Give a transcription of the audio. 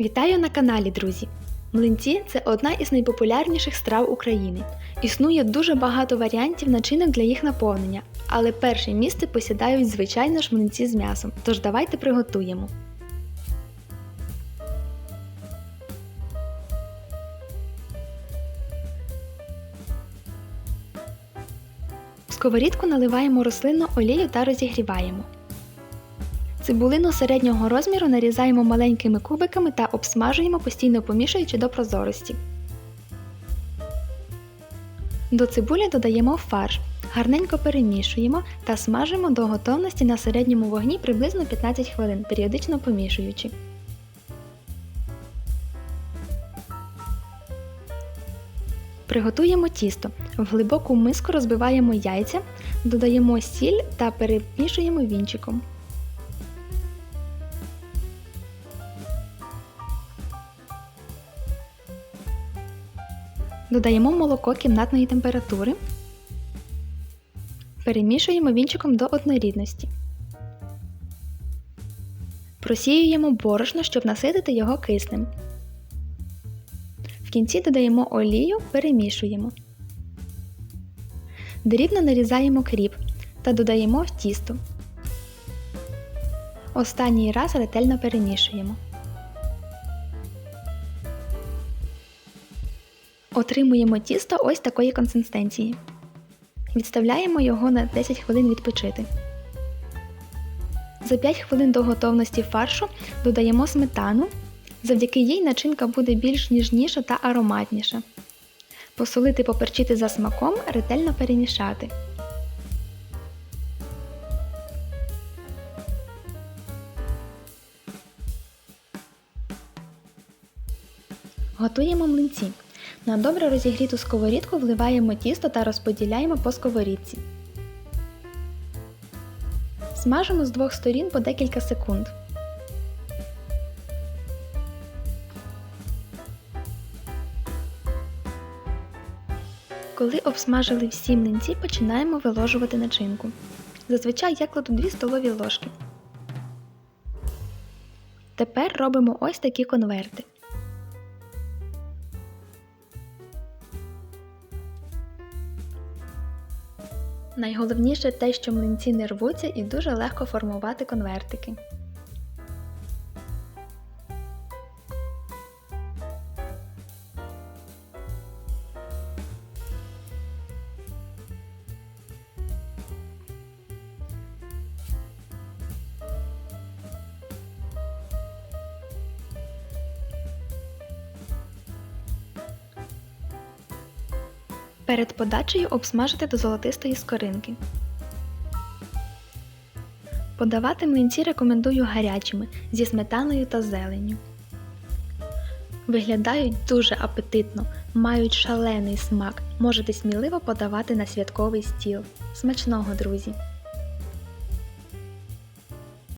Вітаю на каналі, друзі! Млинці це одна із найпопулярніших страв України. Існує дуже багато варіантів начинок для їх наповнення, але перше місце посідають звичайно ж млинці з м'ясом. Тож давайте приготуємо. В сковорідку наливаємо рослинну олію та розігріваємо. Цибулину середнього розміру нарізаємо маленькими кубиками та обсмажуємо, постійно помішуючи до прозорості. До цибулі додаємо фарш, гарненько перемішуємо та смажимо до готовності на середньому вогні приблизно 15 хвилин, періодично помішуючи. Приготуємо тісто. В глибоку миску розбиваємо яйця, додаємо сіль та перемішуємо вінчиком. Додаємо молоко кімнатної температури. Перемішуємо вінчиком до однорідності. Просіюємо борошно, щоб наситити його киснем. В кінці додаємо олію, перемішуємо. Дрібно нарізаємо кріп та додаємо в тісто. Останній раз ретельно перемішуємо. Отримуємо тісто ось такої консистенції. Відставляємо його на 10 хвилин відпочити. За 5 хвилин до готовності фаршу додаємо сметану. Завдяки їй начинка буде більш ніжніша та ароматніша. Посолити поперчити за смаком, ретельно перемішати. Готуємо млинці. На добре розігріту сковорідку вливаємо тісто та розподіляємо по сковорідці. Смажимо з двох сторін по декілька секунд. Коли обсмажили всі млинці, починаємо виложувати начинку. Зазвичай я кладу 2 столові ложки. Тепер робимо ось такі конверти. Найголовніше те, що млинці не рвуться і дуже легко формувати конвертики. Перед подачею обсмажити до золотистої скоринки. Подавати млинці рекомендую гарячими зі сметаною та зеленню. Виглядають дуже апетитно, мають шалений смак. Можете сміливо подавати на святковий стіл. Смачного, друзі!